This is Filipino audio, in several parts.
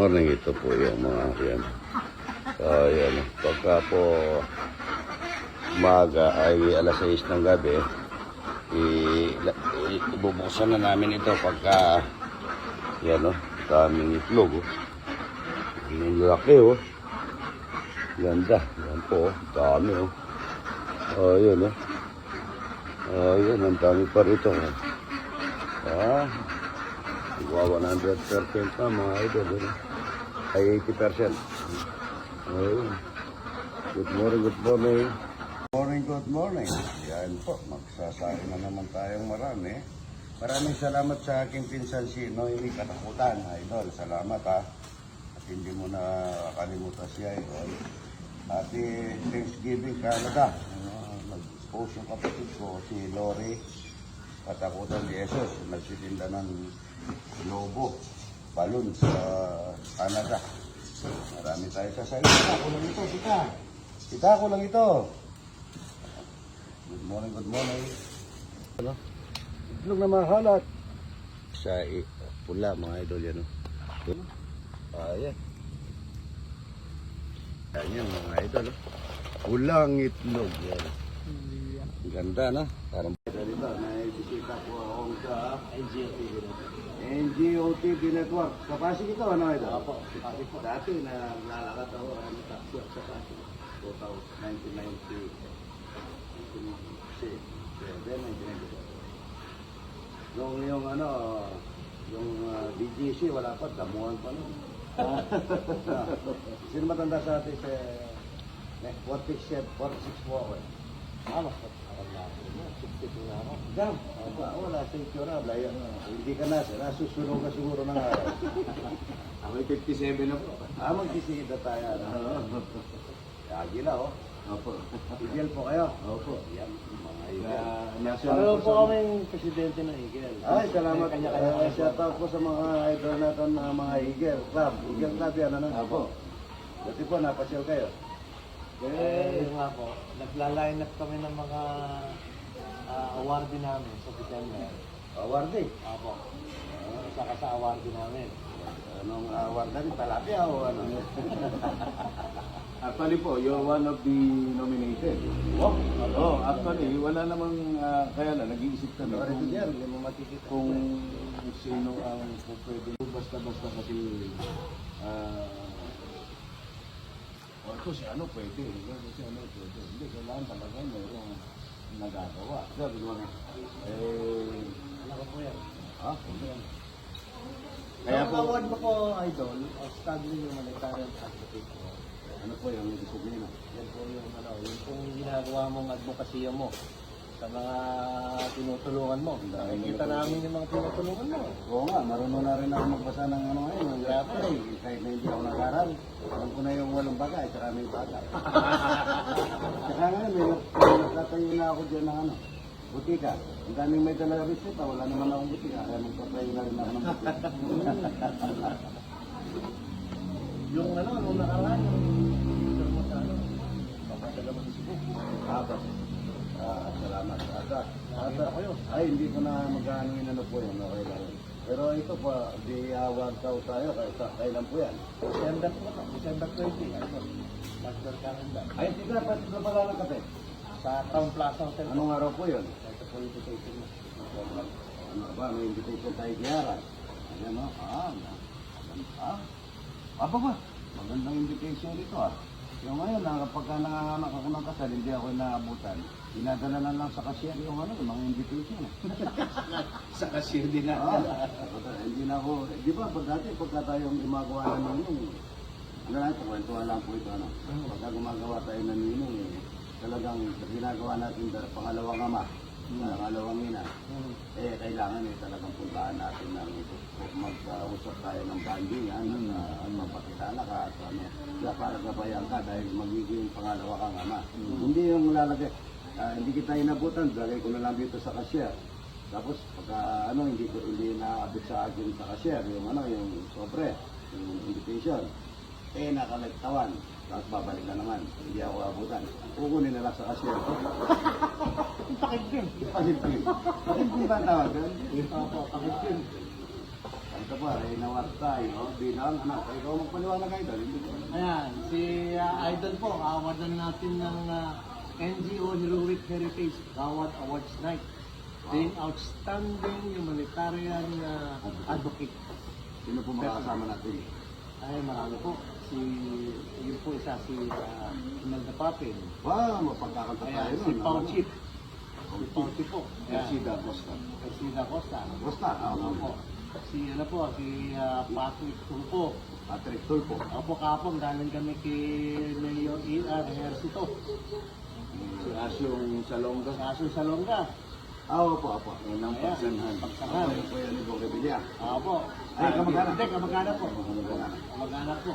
morning. Ito po yung mga yan. Ayan. Pagka po umaga ay alas 6 ng gabi, i- i- ibubuksan na namin ito pagka yan o, daming itlog o. Ang laki o. Ganda. Yan po o. Dami o. Ayan o. Ayan, ang dami pa rito. oh. Ah, Iwa 100% na mga idol. Ano? Ay 80%. Ayun. Good morning, good morning. Morning, good morning. Yan po, magsasahin na naman tayong marami. Maraming salamat sa aking pinsan si Noemi Katakutan, idol. Salamat ha. At hindi mo na kalimutan siya, idol. Happy Thanksgiving, Canada. Ano, Nag-post yung kapatid ko, si Lori Katakutan Jesus. Nagsitinda ng lobo, balon sa Canada. Marami tayo sa sayo. Kita ko lang ito, kita. Kita ko lang ito. Good morning, good morning. Ano? Itlog na mahalat. Sa pula, mga idol yan. Oh. Ayan. Yan yan, mga idol. Oh. Pulang itlog. Yan. Ganda na. Parang dito, may bisita po akong sa NGO TV Network. Sa Pasig ito, ano ito? Apo, Pasig po. Dati na lalakad ako, ano, taxi ako sa Pasig. 1990. 1996. Yung, yung ano, yung uh, BGC, wala pa, damuhan pa nun. Ah. Sino matanda sa atin sa 46, 46 po ako eh. Ah, mas na ako. 62 na ako. Jam, wala, wala sa itsura, blaya. Hindi ka na, nasusunog ka siguro ng araw. Ako 57 na po. Ah, magkisida tayo. Ano? Agila, oh. Opo. Igil po kayo. Opo. Yan, mga igil. Pareho po kaming presidente ng Eagle. Ay, salamat. Uh, shout out po sa mga idol natin na mga Eagle Club. Eagle Club yan, ano? Opo. Dati po, napasyal kayo. Eh, nga po. Nagla-line up kami ng mga uh, awardee namin sa December. Awarding. Apo. Isa ka sa awardee namin. Anong award natin? Talapia o ano? Actually po, you're one of the nominated. Oh, Oh, actually, wala namang, ah, kaya lang, nag-iisip kami kung, yan, hindi mo makikita. kung sino ang kung pwede. Basta-basta kasi, ah, o ito si ano pwede, ito si ano pwede. Hindi, kailangan talaga mayroong nagagawa. Sabi ko nga, eh, Ano ko po yan? ha? Kaya Kaya ang po, award mo po, Idol, Outstanding Humanitarian Advocate po. ano po yung ibig sabihin? Yan po yung ano, yung pong ginagawa mong advokasya mo sa mga tinutulungan mo. Nakikita namin yung mga tinutulungan mo. Oo nga, marunong na rin ako magbasa ng ano ngayon, ng referee. Kahit na hindi ako nag-aral, alam ko na yung walong bagay, tsaka may bagay. tsaka nga, may, nagtatayo na ako dyan ng ano, butika. Ang daming may dala reseta, wala naman akong butika, kaya magtatayo na rin ako ng butika. Yung ano, nung nakaraan, yung mo sa ano, papadala mo sa Cebu. Aba. Ah, salamat. Ata. Nakita ko yun. Ay, hindi ko na magkano yun ano po yun, okay lang. yun. Pero ito pa, di award daw tayo, kaya kailan po yan? December po ito, December 20, ano, Master Calendar. Ay, hindi ka, pati ka pala ng kape. Sa Town Plaza Hotel. Anong araw po yun? Ito po yung invitation mo. Ano ba, may invitation tayo kiyara. Ayan o, ah, na- ah, aba ba, magandang invitation dito ah. Yung ngayon, na, kapag nanganganak ako ng kasal, hindi ako naabutan. Dinadala na lang sa cashier yung ano, yung mga invitation. Sa cashier din Ah, hindi na ako, di ba, pag dati, pagka tayong gumagawa ng ninong, ano lang ito, kwentuhan lang po ito, ano. Pagka gumagawa tayo ng ninong, eh, talagang ginagawa natin pangalawang ama, pangalawang ina, eh, kailangan eh, talagang puntaan natin ng mag-usap tayo ng banding, ano, na ano, mapakilala ka, at ano, kaya para gabayan ka dahil magiging pangalawa kang ama. Hindi yung lalagay, ah, hindi kita inabutan, lagay ko na lang dito sa cashier. Tapos pagka ano hindi ko hindi naabot sa akin sa cashier yung ano yung sobre, yung invitation. Eh nakalagtawan. Tapos babalik na naman. Hindi ako abutan. Kukunin na lang sa cashier. Takip din. Pakit din. Pakit din ba ang tawag doon? Opo, takip. Ang ito pa, eh, nawat tayo bilang anak. Ikaw magpaliwanag kayo doon. Ko. Ayan, si ah, Idol po, awardan natin ng ah, NGO Heroic Heritage Award Awards Night. Being Outstanding Humanitarian ah, Advocate. Sino po makakasama natin? Ay, marami po. Si, yun po isa si uh, Imelda Papin. Wow, mapagkakanta tayo Ayan, nun. si Pao ano? Chip. Si Pao Chip po. Ayan. Garcida Costa. Garcida Costa. Costa, ah, Ano po. Si ano po, si ah, Patrick Tulpo. Patrick Tulpo. Ako kapong galing kami kay Mayor E.R. Ejercito. Si Asyong Salonga. Sa Longga. Ah, opo, opo. Yan ang Ayan, pagsanhan. pagsanhan. Ako po yan ni Bong Revilla. Ako. Ay, kamag-anak. Hindi, kamag-anak po. Kamag-anak po.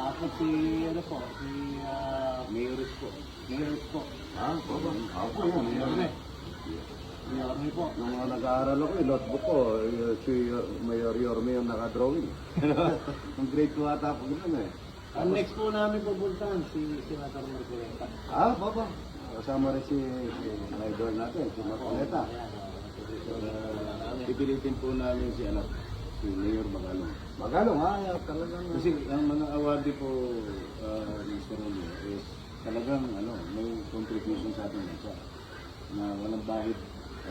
Tapos si, ano po, si uh, Mayoris po. Mayor po. Ah, opo. Opo, yan. Yorme. yan. Yorme po. Nung uh, nag-aaral ako, yung notebook ko, eh, si uh, Mayor Yorme yung nakadrawing. Ang grade 2 ata po ganun eh. Ang next po namin pupuntahan, si Senator Marcoleta. Ah, baba. Kasama rin si, si idol natin, si Marcoleta. Ayan, pipilitin po namin si anak, si Mayor Magalong. Magalong, ha? Talagang... Kasi ang mga awardee po, uh, Mr. Rolio, is talagang ano, may contribution sa ating bansa na walang bahid,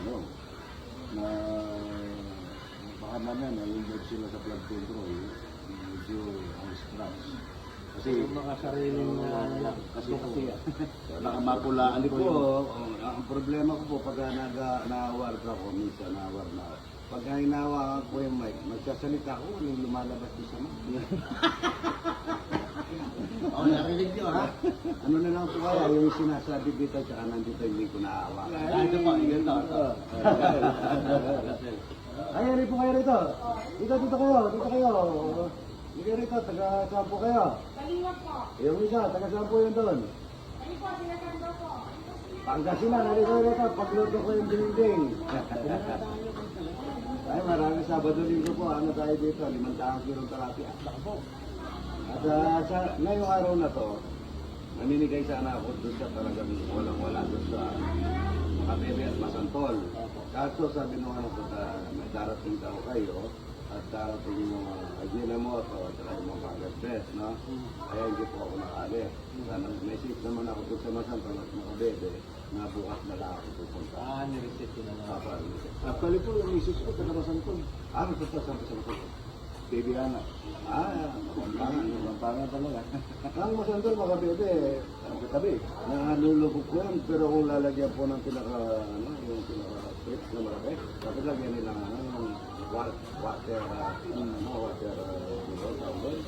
ano, na baka mamaya na-involve sila sa flood control, medyo ang scratch. Kasi Yung mga sariling uh, ano lang, kasi kasi baka mapulaan po. ang, ang problema ko po pag naga, na-award ako, minsan na-award na ako. Pag hinawa ko yung mic, magsasalita ako, yung lumalabas ko sa mic. Oh, narinig nyo ha? ano na lang po kaya, yung sinasabi dito sa nandito hindi ko naawa. Ah, ito po, ito. ito. Ay, rin po kayo rito. Dito, dito kayo, dito kayo. Dito rito, taga saan po kayo? Kaliwa po. Yung isa, taga saan po yun doon? Ano po, sinasando po. Pangasinan, narito rito, pagluto ko yung dinding. Ay, maraming Sabado linggo po. Ano tayo dito? Limang taong kilong talapia. At uh, sa, ngayong araw na to, naninigay sana ako doon sa talagang walang-wala doon sa Makabebe at Masantol. Kaso sabi nung ano ko na may darating daw kayo at darating yung uh, Agila mo at uh, saka yung mga Pangasbes, no? Kaya hindi po ako nakali. Sana message naman ako doon sa Masantol at Makabebe na bukas na lang ako pupunta. Ah, nireceive ko na nga. Papa, Actually po, yung misis ko, taga Masantol. Ah, nagsasasan ko sa Masantol. Baby Ana. Ah, Mapampangan. Mapampangan talaga. Ang Masantol, mga bebe, ang katabi. Nalulubog ko yan, pero kung lalagyan po ng pinaka, ano, yung pinaka strips na malaki, dapat lagyan nila ano, yung wa- water, uh, ano, water, uh, ano, tawag doon?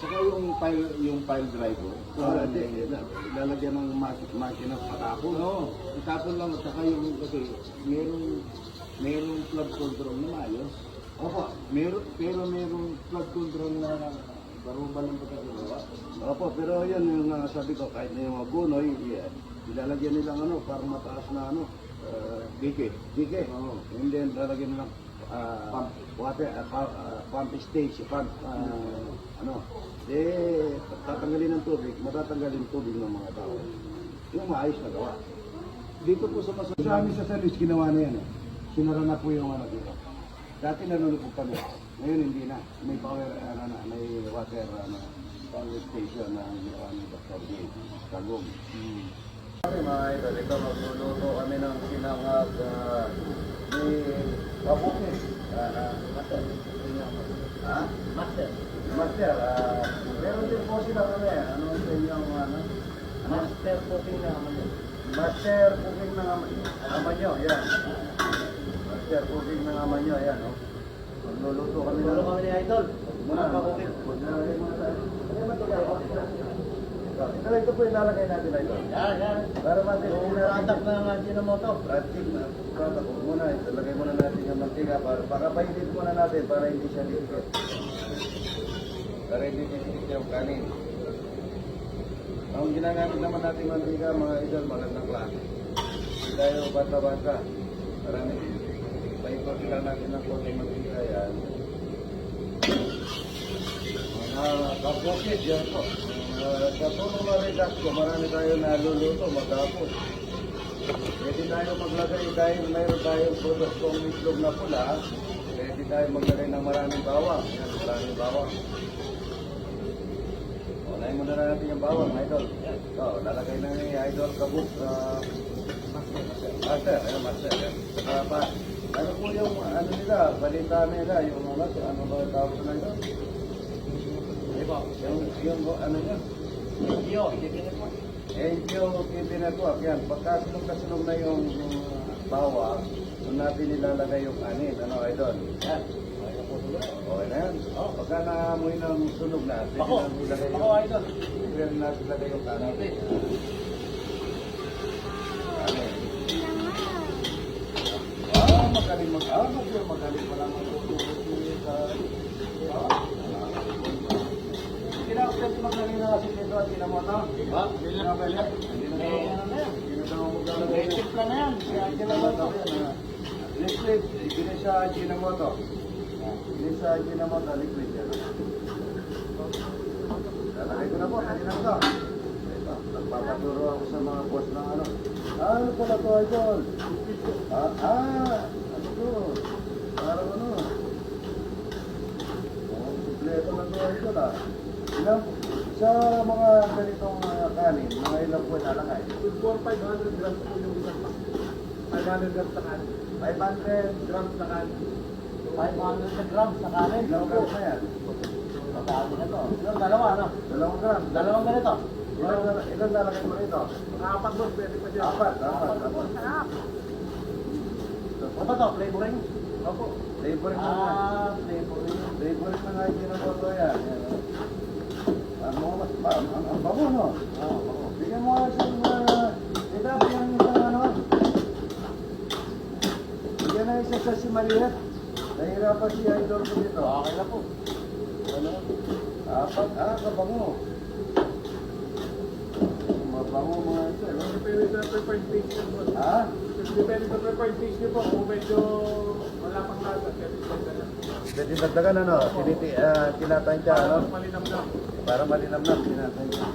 Saka yung pile, yung pile driver. Ah, hindi, lalagyan ng mas- makina patapon. Oo, itapon lang, saka yung, kasi, merong, merong flood control na maayos. Opo, meron, pero merong flood control na barubal ng pagkakagawa. Opo, pero yan yung uh, sabi ko, kahit na yung mga gunoy, yeah, ilalagyan nilang ano, parang mataas na ano, uh, dike. Dike. Oo. And then lalagyan nilang uh, pump, water, uh, pump, uh, pump station, pump, uh, ano, eh, tatanggalin ng tubig, matatanggalin ng tubig ng mga tao. Yung maayos na gawa. Dito po sa Masas. Sa amin sa Salis, ginawa na yan eh. Sinara na po yung ano dito. Dati nalulubog kami. Ngayon hindi na. May power, ano na, may water, ano, power station na ginawa ni Dr. J. Tagong. Hmm. Mga idol, ito magluluto kami ng sinangag uh, Kabukis. Uh, master. Ha? Master. Master, ah, meron din po sila kami. Ano ano? Master cooking na naman yun. Master cooking ng ama, ama nyo, yan. Master cooking ng ama nyo, yan. Oh. Magluluto kami ng... Tulong kami ni Idol. Muna, Magpa-cooking. Maglalagay muna tayo. Ano ba ito? Ito, ito po ilalagay natin na ito. Yan, yan. Para natin Yung product ng Ajinomoto. Pratik na. Product muna, ilalagay muna natin yung mantika para pakapainit muna natin para hindi siya liquid. Para hindi liquid yung kanin. Ang ginagamit naman natin mantika, mga idol, magandang klase. Hindi tayo bata-bata. Marami. Paikot lang natin ng konting mantika yan. Mga kapokit, yan po. Uh, sa tulong na redact ko, marami tayo naluluto, matapos. Pwede tayo maglagay dahil mayroon tayong produktong itlog na pula. Pwede tayo maglagay ng maraming bawang. Yan, maraming bawang. Unahin muna na natin yung bawang, idol. Ito, lalagay na ni idol kabuk. Uh, master, ayun, master. Yan. Saka pa, ano po yung, ano nila, balita nila, yung ano, ano ba tawag na ito? Yung, yung, ano yun? Yo, hindi. Eh, yung TV network, yan. Pagka silog na yung, yung bawang, doon natin nilalagay yung. Ano, idol? Yan. Okay na yan. Oh, pagka naamoy ng sunog na, pwede Ako, na ilagay ako yung, idol. pwede na ilagay yung kanin. Kanin. Ah, magaling mag, ah, magaling, magaling pala magtutulog yung sa, ah, Magaling na kasi dito at? Hindi na. Hindi na Eh, ano na yan? Hindi na daw maglalagay na yan. Si Angel lang Kinamoto ito. yan, ah. Liquid, ibigay sa Ginamoto. Ibigay sa Ginamoto, liquid yan. Lalagay ko na po, ko to. Ito, nagpapaturo sa mga boss ng ano. Ano pala to, idol? Ah, ah, ano to? Parang ano? Na to, idol ah. Sa mga ganitong uh, kanin, mga ilang po nalagay? 4,500 grams po yung isang pa. 500 grams na kanin. 500 grams na kanin. 500 grams na kanin. Ilang grams na yan? Matalo na to. Ilang dalawa, ano? Dalawang grams. Dalawang ganito. Ilan, ilan lalagay mo rito? Apat doon, pwede pa siya. Apat, apat, apat. Ano to? Flavoring? Opo. Flavoring mo na. Ah, flavoring. Flavoring mo na yung ginaboto yan. Yan, oh. Ang mga ang, ang bango, no? Ah, oo. Bigyan mo nga sa eh dapat yan yung isang ano. Bigyan na isa sa si maliit. Nahirapan. Okay na po. Ano? Apat, ah, kabango. Mabango mga ito, no? Depende sa preferred taste niyo po. Ha? Depende sa preferred taste niyo po. Kung medyo wala pang lasa, pwede na. Pwede dagdagan ano, tiniti, uh, tinatansya ano, Malinam na. para malinamnam, tinatansya.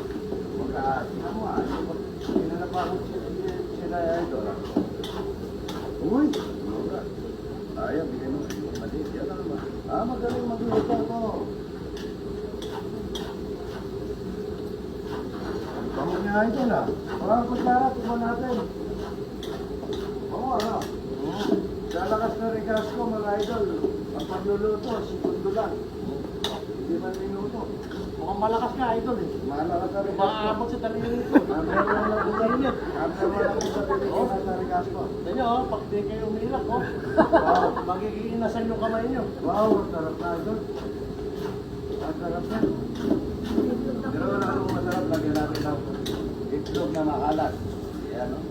Maka, tingnan mo ah, tinanapa ko sila, idol ah. Uy! Ayaw, bigyan mo. Maliit yan ano ba? Ah, magaling magluto ko. Bango niya idol ah. Mga kutsara, tignan natin. Oo, ano? Sa lakas na regas ko, mga idol, ang pagluluto, segundo lang. Hindi man minuto. Mukhang malakas ka, idol eh. Malakas na regas ko. Maabot sa daliri nito. Number one lang ko sa inyo. Number one lang ko sa sarili ko na sa regas ko. Tignan oh, pag di kayo umiiyak, oh. Wow. Magiging inasan yung kamay niyo. Wow, ang sarap na idol. Ang sarap yan. Pero wala anong masarap, lagyan natin ng itlog na makalat. Yan, no?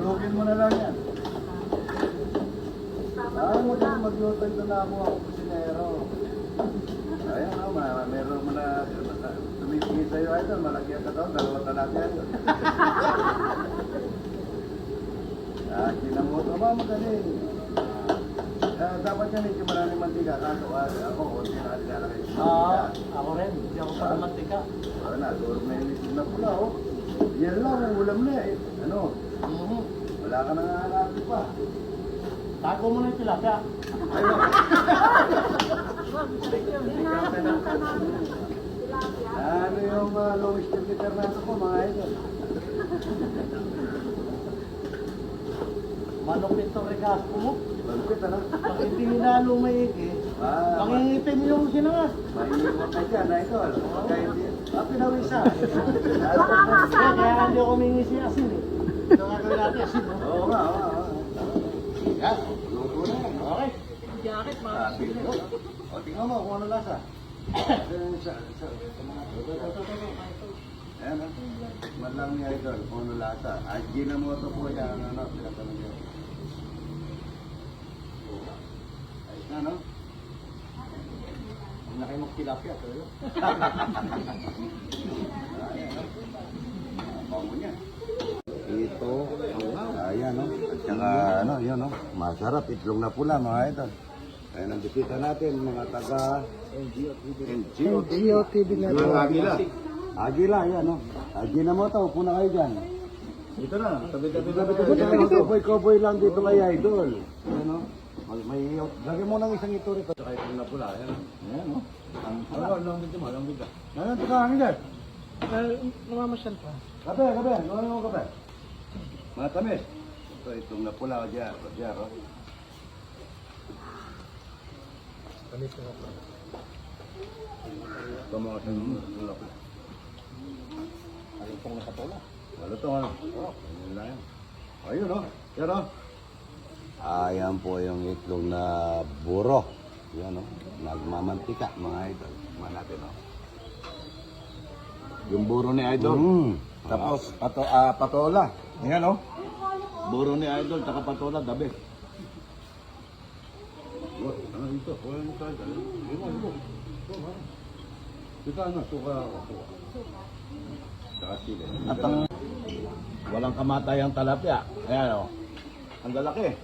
Durugin mo na lang yan. Ah, magaling magluto ito na ako ako kusinero. Ayan, no, ma meron mo na tumingin sa'yo, idol, malaki ang katawan, dalawa talata yan. ah, kinamoto ba, magaling. Ah, dapat yan, medyo maraming mantika, kaso ah, ako, hindi na nilalagay. Ah, ako rin. Hindi ako pa mantika. Ano na, durog na yung na pula, oh. Yan lang, ang ulam na eh. Ano. Wala ka nang hahanapin pa. Tago mo na yung tilapia. Ayun. Ano yung uh, lowest temperature na po, mga idol? Manok ito regas mo. Malupit, ano? Pag hindi nilalo maigi, Ah, ma- mangingitim yung sinangas. maiiwan ka dyan, idol. Pagka hindi, ah, pinawisa. Kaya, hindi ako humingi si asin eh. Ito nga gawin natin. Oo nga, oo nga. Yan, na yan. Okay. Ah, bilo. O, tingnan mo ano lasa. Sa, mga... Ayan, ah. Man lang ni Idol, kung ano lasa. Ay, ginamoto po yan, ano, pinatanong niyo. Ayos na, no? Ang laki mong tilapia. Pero. Ayan, niya. Ito, ayan, no? At saka, ano, yun, no? Masarap, itlog na pula, mga idol. Ayan ang bisita natin, mga taga NGO TV na Mga Agila. Agila, yan, no? Agila mo to, upo na kayo dyan. Dito na, tabi-tabi. Tabi-tabi. Cowboy, cowboy lang dito kay Idol. Ano? May, may, lagyan mo ng isang ito rito. Kahit yung napula, yan. Ayan, no? Ang pula. Ano, lang dito mo, lang dito. Ngayon, ito ka, hangin namamasyal pa. Kape, kape. Ano mo kape? Matamis. Ito, itong napula, dyan. Dyan, oh. Tamis na po. Ito mga sinulak. Ayun pong nakatula. Wala to, ano? Oh, ayun lang yan. Ayun, no? Yan, oh. Ayan po yung itlog na buro. Yan o. Nagmamantika mga idol. Tingnan natin o. Yung buro ni Idol. Mm. Tapos, pato, ah, patola. Ayan, oh. Buro ni Idol, taka patola, dabi. What? Ano ito? Wala tayo. Ewan ko. Ito ano? Suka ako. Saka sili. At ang walang kamatayang talapya. Ayan, oh. Ang lalaki.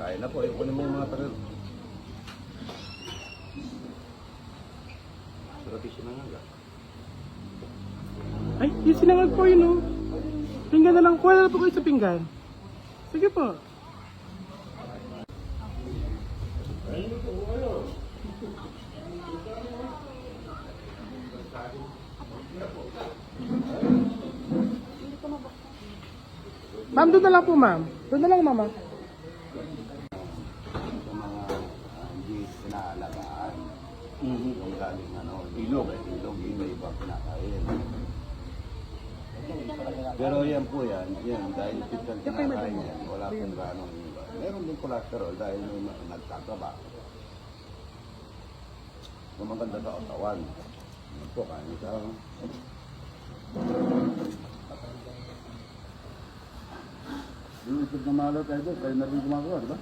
Kaya na po. Ikunin mo yung mga tagal. Sarapis na nga. Ay, yung sinangag po yun, oh. Pinggan na lang. Kuha na po kayo sa pinggan. Sige po. Ma'am, doon na lang po, ma'am. Doon na lang, mama. Sa mga ah, hindi pinaalagaan. Yung galing ano. Ilog. Ilog. Iba-iba pinakain. Pero yan po yan. Yan. Dahil tipang kinakain yan. Wala pong ganong iba. Meron din cholesterol dahil may ma- nagtataba. Yung maganda sa katawan. Yan po, kain ka. Yung isip na malot, Idol, kayo na rin gumagawa, di ba?